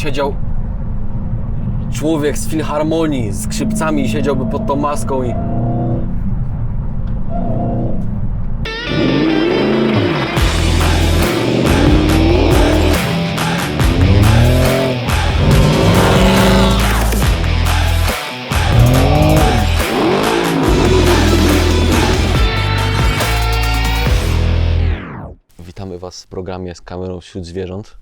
siedział człowiek z filharmonii, z skrzypcami siedziałby pod tą maską i... Witamy Was w programie z kamerą wśród zwierząt.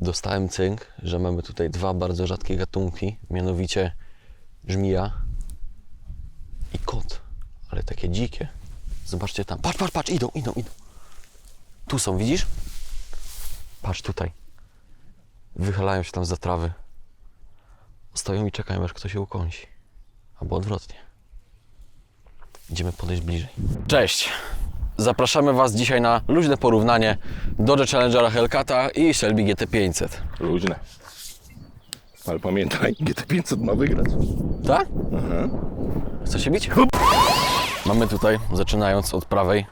Dostałem cynk, że mamy tutaj dwa bardzo rzadkie gatunki, mianowicie żmija i kot, ale takie dzikie. Zobaczcie tam. Patrz, patrz, patrz, idą, idą, idą. Tu są, widzisz? Patrz tutaj. Wychylają się tam za trawy. Stoją i czekają, aż ktoś się ukąsi. Albo odwrotnie. Idziemy podejść bliżej. Cześć! Zapraszamy Was dzisiaj na luźne porównanie Dodge Challengera Hellcata i Shelby GT500. Luźne. Ale pamiętaj, GT500 ma wygrać. Tak? Chce się bić? Mamy tutaj, zaczynając od prawej,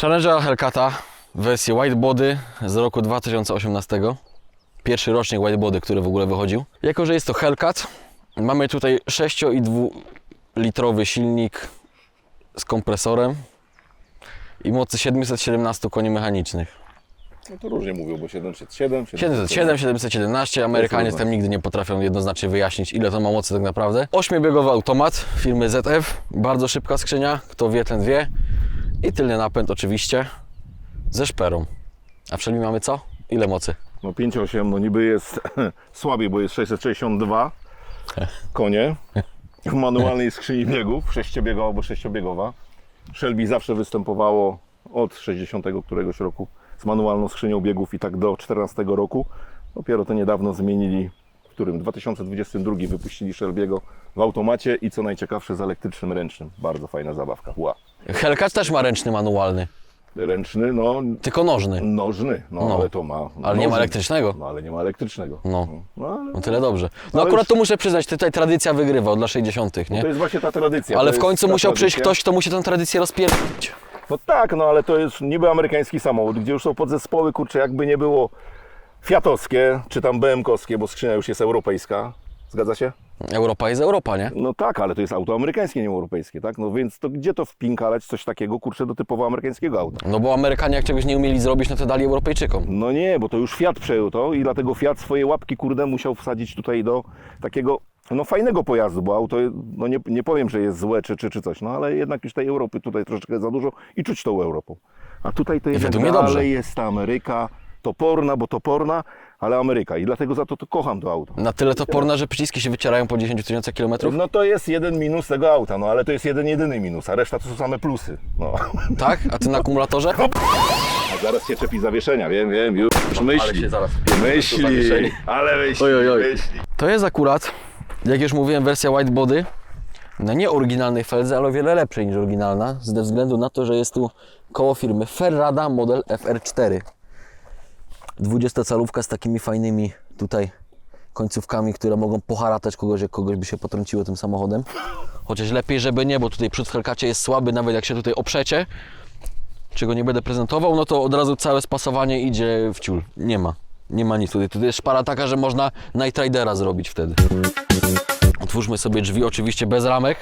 Challengera Hellcata w wersji whitebody z roku 2018. Pierwszy rocznik whitebody, który w ogóle wychodził. Jako, że jest to Hellcat, mamy tutaj 6,2 litrowy silnik z kompresorem i mocy 717 koni mechanicznych. No to różnie mówią, bo 707, 707, 717. Amerykanie tam nigdy nie potrafią jednoznacznie wyjaśnić, ile to ma mocy tak naprawdę. Ośmiobiegowy automat firmy ZF, bardzo szybka skrzynia, kto wie, ten wie. I tylny napęd oczywiście ze szperą. A w mamy co? Ile mocy? No 5,8, no niby jest słabiej, bo jest 662 konie w manualnej skrzyni biegów, sześciobiegowa albo sześciobiegowa. Shelby zawsze występowało od 60 któregoś roku z manualną skrzynią biegów i tak do 14 roku. Dopiero to niedawno zmienili, w którym 2022 wypuścili Shelby'ego w automacie i co najciekawsze z elektrycznym ręcznym. Bardzo fajna zabawka. Ła. Hellcat też ma ręczny manualny, Ręczny, no tylko nożny. Nożny, no, No. ale to ma. Ale nie ma nożny. elektrycznego. No ale nie ma elektrycznego. No. no ale No tyle dobrze. No Ale akurat już- tu muszę przyznać, tutaj tradycja wygrywa od lat 60., to nie? jest właśnie ta tradycja. Ale to w jest końcu ta musiał przyjść tradycja. ktoś, kto musi tę tradycję rozpierdolić. No tak, no ale to jest niby amerykański samochód, gdzie już są podzespoły, kurczę, jakby nie było fiatowskie, czy tam BM-kowskie, bo skrzynia już jest europejska. Zgadza się? Europa jest Europa, nie? No tak, ale to jest auto amerykańskie, nie europejskie, tak? No więc to gdzie to wpinkalać coś takiego, kurczę, do typowo amerykańskiego auta? No bo Amerykanie jak czegoś nie umieli zrobić, no to dali Europejczykom. No nie, bo to już Fiat przejął to i dlatego Fiat swoje łapki, kurde, musiał wsadzić tutaj do takiego, no fajnego pojazdu, bo auto, no nie, nie powiem, że jest złe czy, czy, czy coś, no ale jednak już tej Europy tutaj troszeczkę za dużo i czuć tą Europą. A tutaj to jednak według mnie dalej dobrze. jest ta Ameryka, toporna, bo toporna, ale Ameryka i dlatego za to, to kocham to auto. Na tyle toporne, że przyciski się wycierają po 10 tysiącach kilometrów? No to jest jeden minus tego auta, no ale to jest jeden jedyny minus, a reszta to są same plusy. No. Tak? A ty na akumulatorze? A zaraz się czepi zawieszenia, wiem, wiem, już myśli. zaraz... Myśli, zawieszenie. ale myśli, Oj, oj, oj. myśli. To jest akurat, jak już mówiłem, wersja whitebody na nieoryginalnej feldze, ale o wiele lepszej niż oryginalna, ze względu na to, że jest tu koło firmy Ferrada model FR4. 20-calówka z takimi fajnymi tutaj końcówkami, które mogą poharatać kogoś, jak kogoś by się potrąciło tym samochodem. Chociaż lepiej, żeby nie, bo tutaj przód w jest słaby, nawet jak się tutaj oprzecie, czego nie będę prezentował, no to od razu całe spasowanie idzie w ciul. Nie ma. Nie ma nic tutaj. Tutaj jest szpara taka, że można Night Ridera zrobić wtedy. Otwórzmy sobie drzwi, oczywiście bez ramek.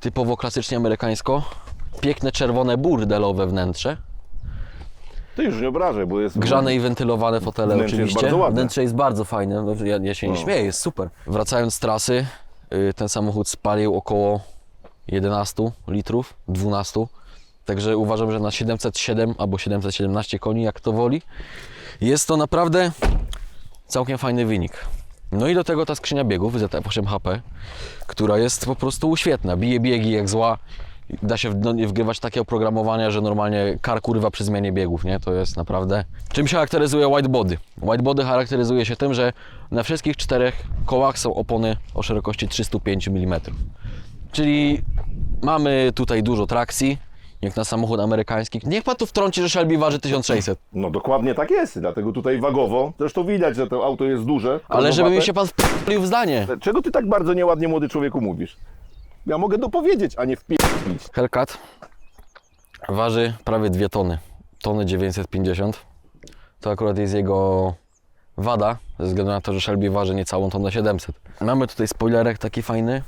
Typowo klasycznie amerykańsko. Piękne czerwone burdelowe wnętrze. Ty już nie obrażaj, bo jest... Grzane i wentylowane fotele Wnętrze jest oczywiście. bardzo ładne. Wnętrze jest bardzo fajne. No, Ja, ja się nie No. śmieję, jest super. Wracając z trasy, y, ten samochód spalił około 11 litrów, 12. Także uważam, że na 707 albo 717 koni, jak to woli, jest to naprawdę całkiem fajny wynik. No i do tego ta skrzynia biegów ZF8HP, która jest po prostu świetna. Bije biegi jak zła. Da się no, wgrywać takie oprogramowania, że normalnie kar kurwa przy zmianie biegów, nie? To jest naprawdę... Czym się charakteryzuje whitebody? Whitebody charakteryzuje się tym, że na wszystkich czterech kołach są opony o szerokości 305 mm. Czyli mamy tutaj dużo trakcji, jak na samochód amerykański. Niech pan tu wtrąci, że Shelby waży 1600. No dokładnie tak jest, dlatego tutaj wagowo, zresztą widać, że to auto jest duże. Ale żeby mi się pan wpił w zdanie. Czego ty tak bardzo nieładnie, młody człowieku, mówisz? Ja mogę dopowiedzieć, a nie wpierdolić. Hellcat waży prawie 2 tony. Tony 950. To akurat jest jego wada, ze względu na to, że Shelby waży niecałą tonę 700. Mamy tutaj spoilerek taki fajny,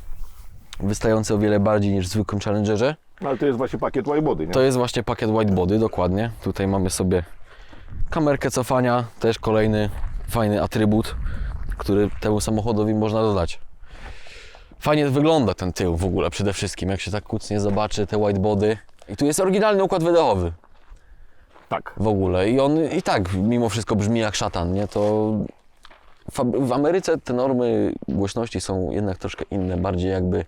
wystający o wiele bardziej niż w zwykłym Challengerze. No, ale to jest właśnie pakiet whitebody, nie? To jest właśnie pakiet whitebody, dokładnie. Tutaj mamy sobie kamerkę cofania, też kolejny fajny atrybut, który temu samochodowi można dodać. Fajnie wygląda ten tył w ogóle przede wszystkim, jak się tak kucnie zobaczy te whitebody. I tu jest oryginalny układ wydechowy Tak. w ogóle i on i tak mimo wszystko brzmi jak szatan, nie? To w Ameryce te normy głośności są jednak troszkę inne, bardziej jakby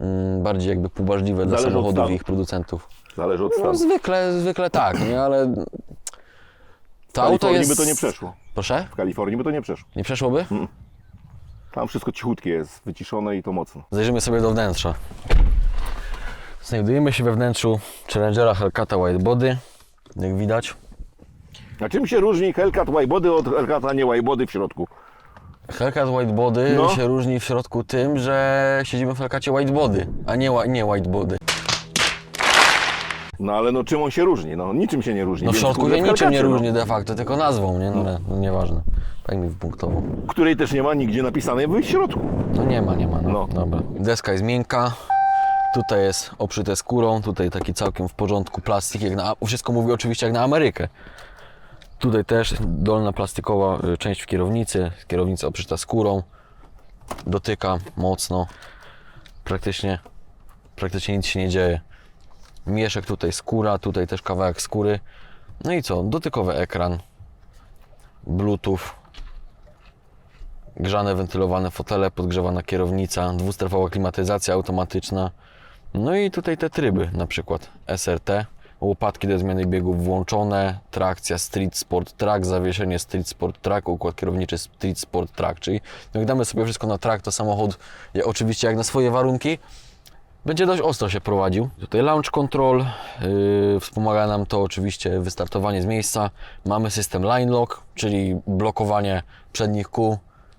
mm, bardziej jakby poważliwe dla Zależy samochodów i ich producentów. Zależy od No, stanu. zwykle, zwykle tak, nie? Ale W to auto Kalifornii jest... by to nie przeszło. Proszę? W Kalifornii by to nie przeszło. Nie przeszłoby? Tam wszystko cichutkie jest, wyciszone i to mocno. Zajrzymy sobie do wnętrza. Znajdujemy się we wnętrzu Challengera Hellcata Whitebody, jak widać. A czym się różni Hellcat whitebody od Hellcata nie whitebody w środku? Hellcat Whitebody No. się różni w środku tym, że siedzimy w Hellcacie Whitebody, a nie, whi- nie Whitebody. No ale no czym on się różni? No niczym się nie różni. No w Więc, środku kurde, się niczym nie Hellcacie, różni de facto, tylko nazwą, nie? No, ale no, nieważne. Tak mi wypunktował. No, której też nie ma nigdzie napisanej w środku. No nie ma, nie ma. No. No. Dobra. Deska jest miękka. Tutaj jest obszyte skórą, tutaj taki całkiem w porządku plastik, jak na, wszystko mówi oczywiście jak na Amerykę. Tutaj też dolna plastikowa y, część w kierownicy, kierownica obszyta skórą, dotyka mocno, praktycznie, praktycznie nic się nie dzieje. Mieszek tutaj skóra, tutaj też kawałek skóry. No i co, dotykowy ekran, bluetooth, grzane, wentylowane fotele, podgrzewana kierownica, dwustrefowa klimatyzacja automatyczna. No i tutaj te tryby, na przykład SRT, łopatki do zmiany biegów włączone, trakcja Street Sport Track, zawieszenie Street Sport Track, układ kierowniczy Street Sport Track, czyli jak damy sobie wszystko na track, to samochód, oczywiście jak na swoje warunki, będzie dość ostro się prowadził. Tutaj launch control, yy, wspomaga nam to oczywiście wystartowanie z miejsca. Mamy system line lock, czyli blokowanie przednich kół,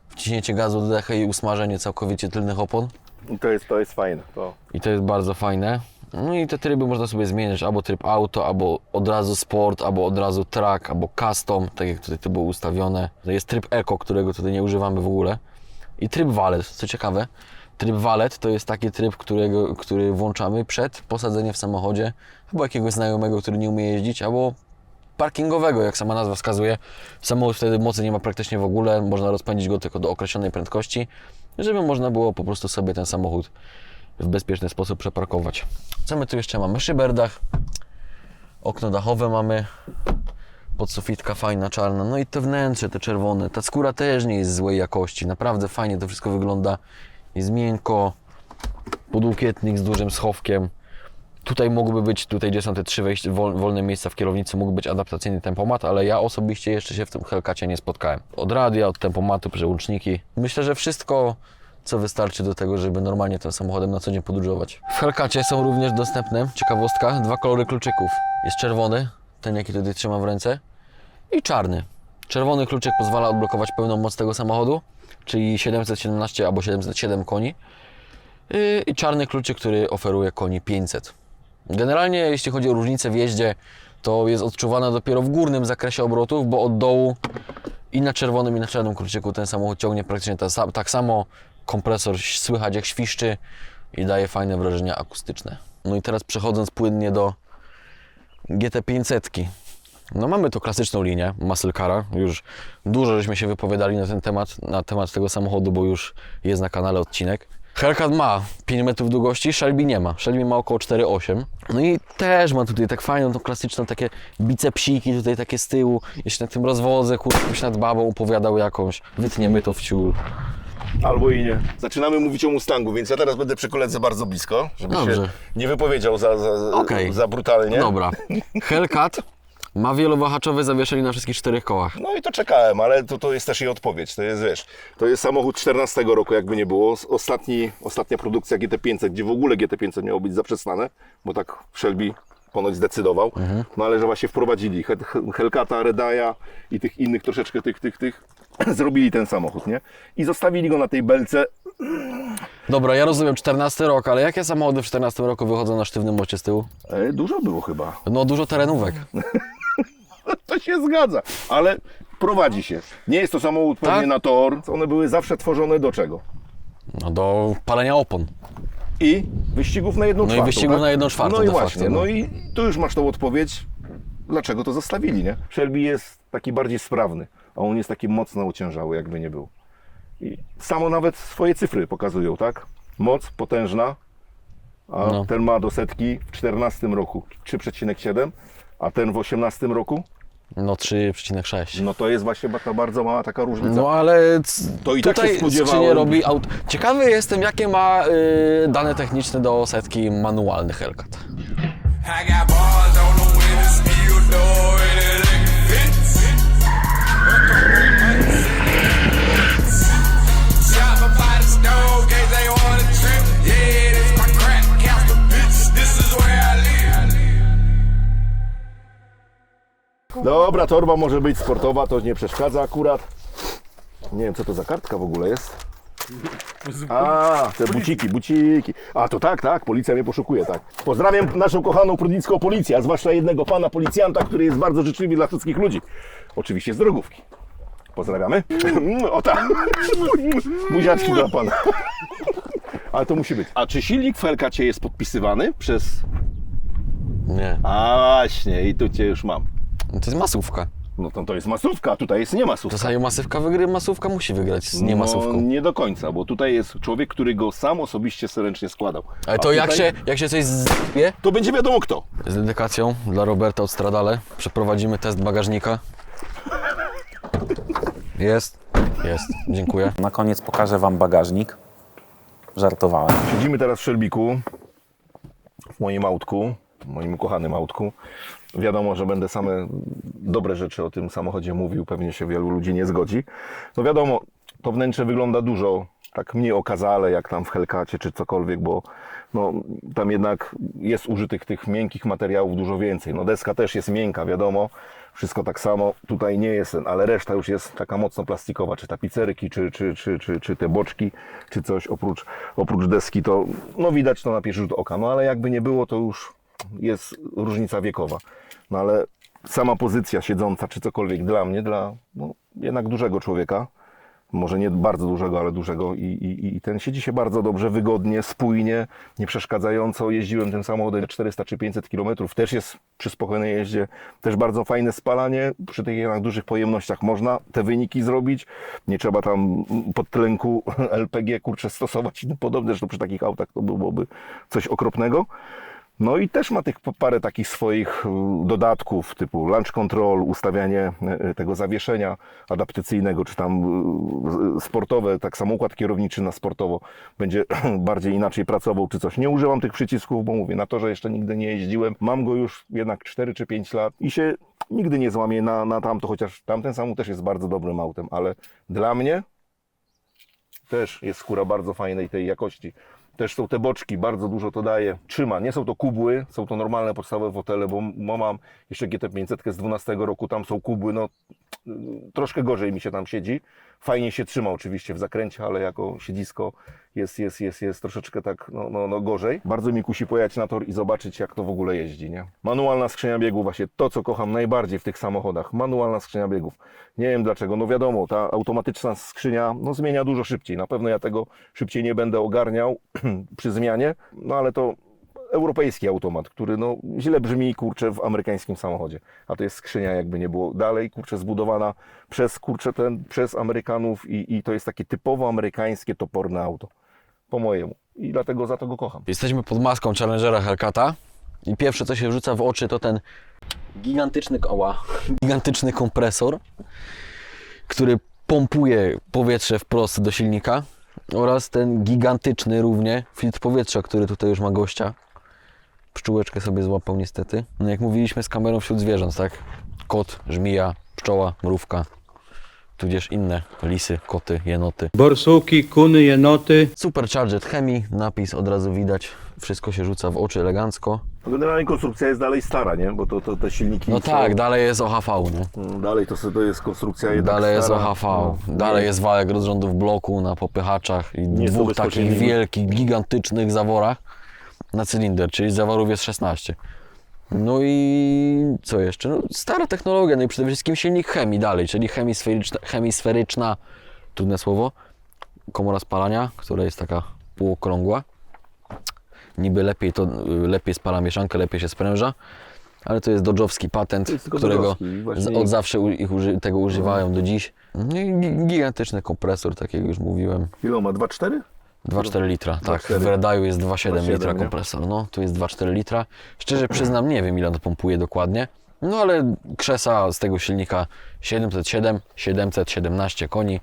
wciśnięcie gazu do dechy i usmażenie całkowicie tylnych opon. I to jest, to jest fajne. To. I to jest bardzo fajne. No i te tryby można sobie zmieniać, albo tryb auto, albo od razu sport, albo od razu track, albo custom, tak jak tutaj to było ustawione. Jest tryb eco, którego tutaj nie używamy w ogóle. I tryb walet, co ciekawe. Tryb walet to jest taki tryb, którego, który włączamy przed posadzeniem w samochodzie, albo jakiegoś znajomego, który nie umie jeździć, albo parkingowego, jak sama nazwa wskazuje. Samochód wtedy mocy nie ma praktycznie w ogóle, można rozpędzić go tylko do określonej prędkości, żeby można było po prostu sobie ten samochód w bezpieczny sposób przeparkować. Co my tu jeszcze mamy? Szyberdach, okno dachowe mamy, podsufitka fajna, czarna, no i te wnętrze, te czerwone. Ta skóra też nie jest złej jakości, naprawdę fajnie to wszystko wygląda. Jest miękko, podłokietnik z dużym schowkiem. Tutaj mógłby być, tutaj gdzie są te trzy wejście, wol, wolne miejsca w kierownicy, mógł być adaptacyjny tempomat, ale ja osobiście jeszcze się w tym Hellcacie nie spotkałem. Od radia, od tempomatu, przełączniki. Myślę, że wszystko, co wystarczy do tego, żeby normalnie tym samochodem na co dzień podróżować. W Hellcacie są również dostępne, ciekawostka, dwa kolory kluczyków. Jest czerwony, ten jaki tutaj trzymam w ręce, i czarny. Czerwony kluczyk pozwala odblokować pełną moc tego samochodu, czyli 717 albo 707 koni. Yy, I czarny kluczyk, który oferuje koni 500. Generalnie jeśli chodzi o różnicę w jeździe, to jest odczuwana dopiero w górnym zakresie obrotów, bo od dołu i na czerwonym i na czarnym kluczyku ten samochód ciągnie praktycznie tak samo. Kompresor słychać jak świszczy i daje fajne wrażenia akustyczne. No i teraz przechodząc płynnie do GT500. No mamy tu klasyczną linię muscle cara. Już dużo żeśmy się wypowiadali na ten temat, na temat tego samochodu, bo już jest na kanale odcinek. Hellcat ma 5 metrów długości, Shelby nie ma. Shelby ma około 4,8. No i też ma tutaj tak fajną, tą klasyczną takie bicepsiki tutaj takie z tyłu. Jeśli na tym rozwodzę, kurczę, się nad babą opowiadał jakąś, wytniemy to w ciul. Albo i nie. Zaczynamy mówić o Mustangu, więc ja teraz będę przy koledze bardzo blisko, żeby Dobrze. się nie wypowiedział za, za, za, Okej. za brutalnie. Dobra. Hellcat ma wielowahaczowe zawieszenie na wszystkich czterech kołach. No i to czekałem, ale to, to jest też jej odpowiedź. To jest, wiesz, to jest samochód 14 roku, jakby nie było. Ostatni, ostatnia produkcja GT500, gdzie w ogóle GT500 miało być zaprzestane, bo tak Shelby ponoć zdecydował. No ale że właśnie wprowadzili He- He- Hellcata, Redaya i tych innych troszeczkę tych, tych, tych, zrobili ten samochód, nie? I zostawili go na tej belce. Dobra, ja rozumiem 14 rok, ale jakie samochody w 14 roku wychodzą na sztywnym moście z tyłu? E, dużo było chyba. No dużo terenówek. To się zgadza, ale prowadzi się. Nie jest to samochód pewnie Tak? na tor. One były zawsze tworzone do czego? No do palenia opon. I wyścigów na jedną No i czwartą. wyścigów tak? na jedną czwartą No i de właśnie, facto, no. no. i tu już masz tą odpowiedź, dlaczego to zostawili, nie? Shelby jest taki bardziej sprawny, a on jest taki mocno ociężały, jakby nie był. I samo nawet swoje cyfry pokazują, tak? Moc potężna, a No. ten ma do setki w 14 roku 3,7, a ten w 18 roku, No 3,6. no to jest właśnie ta bardzo mała taka różnica. No ale c- To i tak tutaj się spodziewałem. skrzynię robi aut. Ciekawy jestem, jakie ma y, dane techniczne do setki manualny Hellcat. I got bars on the steel door, and it fits. Dobra, torba może być sportowa, to nie przeszkadza akurat. Nie wiem, co to za kartka w ogóle jest. A, te buciki, buciki. A, to tak, tak, policja mnie poszukuje, tak. Pozdrawiam naszą kochaną prudnicką policję, a zwłaszcza jednego pana policjanta, który jest bardzo życzliwy dla wszystkich ludzi. Oczywiście z drogówki. Pozdrawiamy. O tak. Buziaczki dla pana. Ale to musi być. A czy silnik w Hellcacie jest podpisywany przez... Nie. A właśnie, i tu cię już mam. To jest masówka. No to, to jest masówka, a tutaj jest nie W masówka. zasadzie masywka wygry, masówka musi wygrać z No, niemasówką. nie do końca, bo tutaj jest człowiek, który go sam osobiście ręcznie składał. Ale A to jak tutaj- się, jak się coś zje, To będzie wiadomo kto. z dedykacją dla Roberta od Stradale przeprowadzimy test bagażnika. Jest, jest, dziękuję. Na koniec pokażę Wam bagażnik. Żartowałem. Siedzimy teraz w Szelbiku, w moim autku, w moim ukochanym autku. Wiadomo, że będę same dobre rzeczy o tym samochodzie mówił, pewnie się wielu ludzi nie zgodzi. No wiadomo, to wnętrze wygląda dużo tak mniej okazale, jak tam w Hellcacie czy cokolwiek, bo no, tam jednak jest użytych tych miękkich materiałów dużo więcej. No deska też jest miękka, wiadomo, wszystko tak samo, tutaj nie jest, ale reszta już jest taka mocno plastikowa, czy tapicerki, czy, czy, czy, czy, czy te boczki, czy coś oprócz, oprócz deski, to no widać to na pierwszy rzut oka, no ale jakby nie było, to już jest różnica wiekowa. No ale sama pozycja siedząca, czy cokolwiek dla mnie, dla no, jednak dużego człowieka, może nie bardzo dużego, ale dużego i, i, i ten siedzi się bardzo dobrze, wygodnie, spójnie, nie przeszkadzająco. Jeździłem tym samochodem 400 czy 500 km, też jest przy spokojnej jeździe, też bardzo fajne spalanie. Przy tych jednak dużych pojemnościach można te wyniki zrobić. Nie trzeba tam podtlenku LPG kurczę stosować i podobne, zresztą przy takich autach to byłoby coś okropnego. No i też ma tych parę takich swoich y, dodatków, typu launch control, ustawianie y, tego zawieszenia adaptacyjnego, czy tam y, y, sportowe, tak samo układ kierowniczy na sportowo będzie bardziej inaczej pracował, czy coś. Nie używam tych przycisków, bo mówię, na to, że jeszcze nigdy nie jeździłem. Mam go już jednak 4 czy 5 lat i się nigdy nie złamie na, na tamto, chociaż tamten samochód też jest bardzo dobrym autem, ale dla mnie też jest skóra bardzo fajnej tej jakości. Też są te boczki, bardzo dużo to daje. Trzyma. Nie są to kubły, są to normalne podstawowe fotele, bo mam jeszcze GT500 z 12 roku, tam są kubły, no troszkę gorzej mi się tam siedzi. Fajnie się trzyma oczywiście w zakręcie, ale jako siedzisko jest, jest, jest, jest troszeczkę tak no, no, no gorzej. Bardzo mi kusi pojechać na tor i zobaczyć jak to w ogóle jeździ, nie? Manualna skrzynia biegów, właśnie to co kocham najbardziej w tych samochodach. Manualna skrzynia biegów. Nie wiem dlaczego, no wiadomo, ta automatyczna skrzynia no, zmienia dużo szybciej. Na pewno ja tego szybciej nie będę ogarniał przy zmianie, no ale to europejski automat, który no, źle brzmi, kurczę, w amerykańskim samochodzie. A to jest skrzynia, jakby nie było dalej, kurczę, zbudowana przez, kurczę, ten, przez Amerykanów i, i to jest takie typowo amerykańskie, toporne auto. Po mojemu. I dlatego za to go kocham. Jesteśmy pod maską Challengera Hellcata i pierwsze co się rzuca w oczy to ten gigantyczny koła, gigantyczny kompresor, który pompuje powietrze wprost do silnika oraz ten gigantyczny równie filtr powietrza, który tutaj już ma gościa. Pszczółeczkę sobie złapał niestety. No jak mówiliśmy z kamerą wśród zwierząt, tak? Kot, żmija, pszczoła, mrówka, tudzież inne lisy, koty, jenoty. Borsuki, kuny, jenoty. Supercharged Chemii, napis od razu widać, wszystko się rzuca w oczy elegancko. Generalnie konstrukcja jest dalej stara, nie? Bo to, to te silniki No są- tak, dalej jest OHV, nie? Mm, Dalej to, to jest konstrukcja jednak Dalej jest stara. OHV, No, dalej nie- jest wałek rozrządów bloku na popychaczach i Nie są dwóch takich bezpośrednimi. wielkich, gigantycznych zaworach na cylinder, czyli zaworów jest 16. No i co jeszcze? No, stara technologia, no i przede wszystkim silnik chemii dalej, czyli hemisferyczna, hemisferyczna trudne słowo, komora spalania, która jest taka półokrągła. Niby lepiej to, lepiej spala mieszankę, lepiej się spręża, ale to jest dodżowski patent, jest którego dodżowski, właśnie- z- od zawsze ich uży, tego używają do dziś. No i gi- gigantyczny kompresor, tak jak już mówiłem. Ile ma? 2,4? 2,4 litra, tak. 2,4. W Redaju jest 2,7 2,7, litra nie? kompresor. No, tu jest 2,4 litra. Szczerze przyznam, nie wiem ile on pompuje dokładnie. No ale krzesa z tego silnika 707, 717 koni,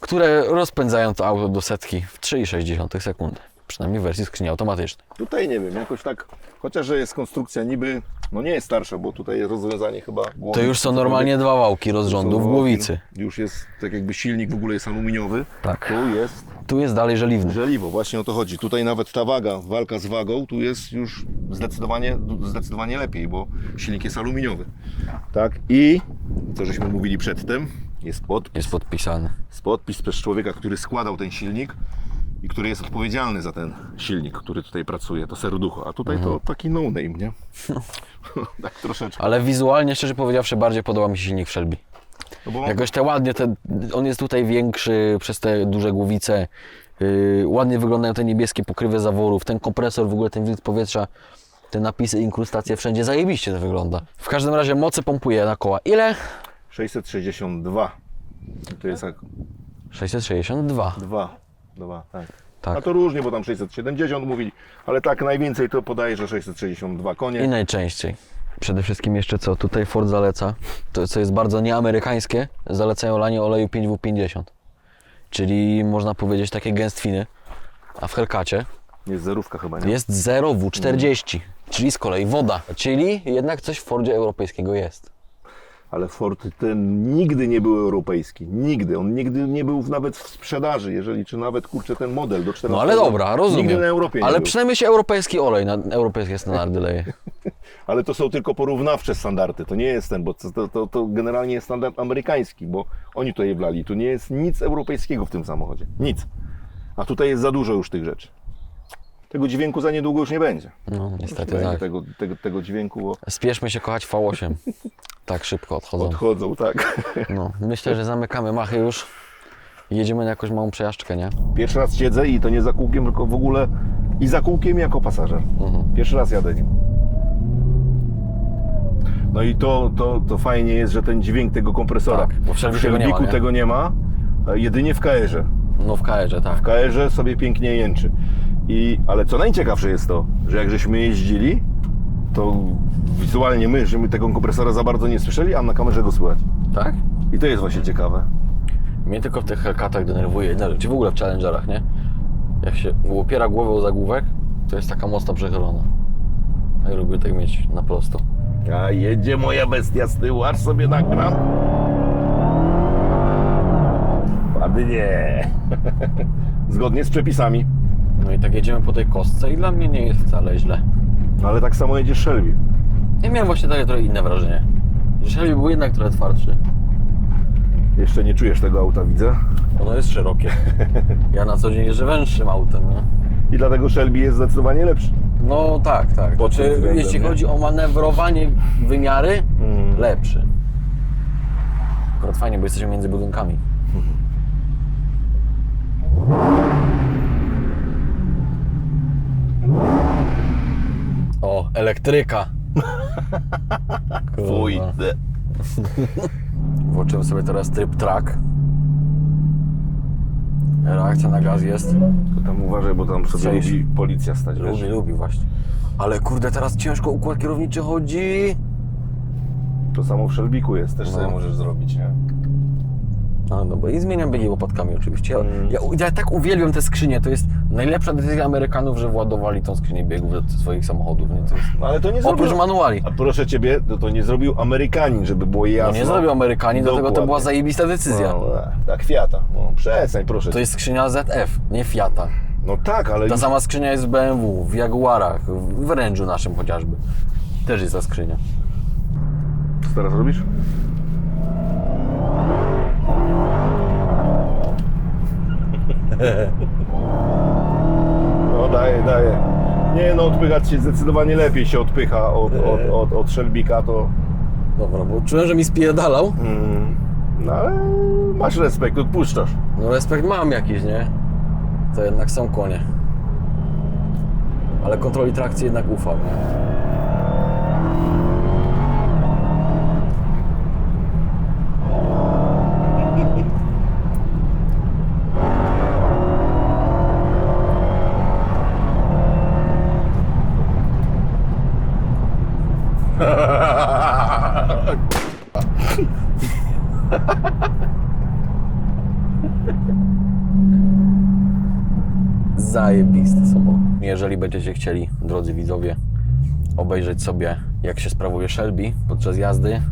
które rozpędzają to auto do setki w 3,6 sekundy. Przynajmniej w wersji skrzyni automatycznej. Tutaj nie wiem, jakoś tak, chociaż że jest konstrukcja niby, no nie jest starsza, bo tutaj jest rozwiązanie chyba głowy. To już są normalnie dwa wałki rozrządu w głowicy. Już jest, tak jakby silnik w ogóle jest aluminiowy. Tak. Tu jest Tu jest dalej żeliwny. żeliwo, właśnie o to chodzi. Tutaj nawet ta waga, walka z wagą, tu jest już zdecydowanie, zdecydowanie lepiej, bo silnik jest aluminiowy. Tak, i co żeśmy mówili przedtem, jest podpis. Jest podpisany. Jest podpis przez człowieka, który składał ten silnik i który jest odpowiedzialny za ten silnik, który tutaj pracuje, to serducho. A tutaj Mhm. to taki no-name, nie? tak troszeczkę. Ale wizualnie, szczerze powiedziawszy, bardziej podoba mi się silnik w Shelby. No bo Jakoś te ładnie, te, on jest tutaj większy przez te duże głowice. Yy, ładnie wyglądają te niebieskie pokrywy zaworów, ten kompresor, w ogóle ten wilk powietrza, te napisy, inkrustacje wszędzie, zajebiście to wygląda. W każdym razie mocy pompuje na koła. Ile? 662. To jest jak 662. 2. 2, tak. Tak. A to różnie, bo tam 670 mówili, ale tak najwięcej to podaje, że 662 konie. I najczęściej. Przede wszystkim jeszcze co, tutaj Ford zaleca, to co jest bardzo nieamerykańskie, zalecają lanie oleju 5W50. Czyli można powiedzieć takie gęstwiny. A w Hellcacie Jest zerówka chyba, nie? jest 0W40, czyli z kolei woda. Czyli jednak coś w Fordzie europejskiego jest. Ale Ford ten nigdy nie był europejski. Nigdy. On nigdy nie był nawet w sprzedaży, jeżeli, czy nawet, kurczę, ten model do 14 No ale dobra, rozumiem. Nigdy na Europie nie ale był. przynajmniej się europejski olej na europejskie standardy leje. Ale to są tylko porównawcze standardy. To nie jest ten, bo to, to, to generalnie jest standard amerykański, bo oni to je wlali. Tu nie jest nic europejskiego w tym samochodzie. Nic. A tutaj jest za dużo już tych rzeczy. Tego dźwięku za niedługo już nie będzie. No Nie niestety będzie tak. tego, tego, tego dźwięku, bo Spieszmy się kochać V8. Tak szybko odchodzą. odchodzą, tak. No, myślę, że zamykamy machy już. i Jedziemy na jakąś małą przejażdżkę, nie? Pierwszy raz siedzę i to nie za kółkiem, tylko w ogóle i za kółkiem jako pasażer. Mhm. Pierwszy raz jadę nim. No i to, to, to fajnie jest, że ten dźwięk tego kompresora. Tak, bo w Shelby tego nie ma, Shelby'ku nie? tego nie ma, jedynie w KR-ze. No w KR-ze, tak. W KR-ze sobie pięknie jęczy. I, ale co najciekawsze jest to, że jak żeśmy jeździli, to wizualnie my, że my tego kompresora za bardzo nie słyszeli, a na kamerze go słychać. Tak? I to jest właśnie ciekawe. Mnie tylko w tych Hellcatach denerwuje jedna rzecz, i w ogóle w Challengerach, nie? Jak się opiera głowę o zagłówek, to jest taka mocno przechylona. A ja lubię tak mieć na prosto. A jedzie moja bestia z tyłu, aż sobie nagram. Ładnie. Zgodnie z przepisami. No i tak jedziemy po tej kostce i dla mnie nie jest wcale źle. No ale tak samo jedzie Shelby. Ja miałem właśnie takie trochę inne wrażenie. Że Shelby był jednak trochę twardszy. Jeszcze nie czujesz tego auta, widzę. Ono jest szerokie. Ja na co dzień jeżdżę węższym autem, no. I dlatego Shelby jest zdecydowanie lepszy. No tak, tak. Pod Znaczy, tym względem, jeśli nie? chodzi o manewrowanie wymiary, Mm. lepszy. Akurat fajnie, bo jesteśmy między budynkami. O, elektryka. Kurwa. Pójdę. Włączymy sobie teraz tryb track. Reakcja na gaz jest. To tam uważaj, bo tam sobie Cześć. lubi policja stać, wiesz? Lubi, lubi właśnie. Ale kurde, teraz ciężko układ kierowniczy chodzi. To samo w Shelbyku jest, też No. sobie możesz zrobić, nie? No dobra, i zmieniam biegi łopatkami oczywiście. Ja, Mm. ja, ja tak uwielbiam te skrzynie, to jest najlepsza decyzja Amerykanów, że władowali tą skrzynię biegów do swoich samochodów. Nie? To jest... No ale to nie Oprócz zrobił... manuali. A proszę Ciebie, to, to nie zrobił Amerykanin, żeby było No jasno. nie zrobił Amerykanie, dlatego to Dokładnie. była zajebista decyzja. No, tak, Fiata. No, przestań, proszę. To jest skrzynia ZF, nie Fiata. No tak, ale Ta sama skrzynia jest w BMW, w Jaguarach, w Range'u naszym chociażby. Też jest ta skrzynia. Co teraz robisz? No daję, daję. Nie no, odpychać się zdecydowanie lepiej się odpycha od, od, od, od Shelbika, to... Dobra, bo czułem, że mi spierdalał. Mm, no ale masz respekt, odpuszczasz. No respekt mam jakiś, nie? To jednak są konie. Ale kontroli trakcji jednak ufam. Nie? Będziecie chcieli, drodzy widzowie, obejrzeć sobie, jak się sprawuje Shelby podczas jazdy,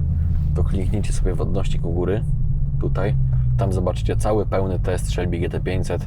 to kliknijcie sobie w odnośnik u góry, tutaj. Tam zobaczycie cały pełny test Shelby GT500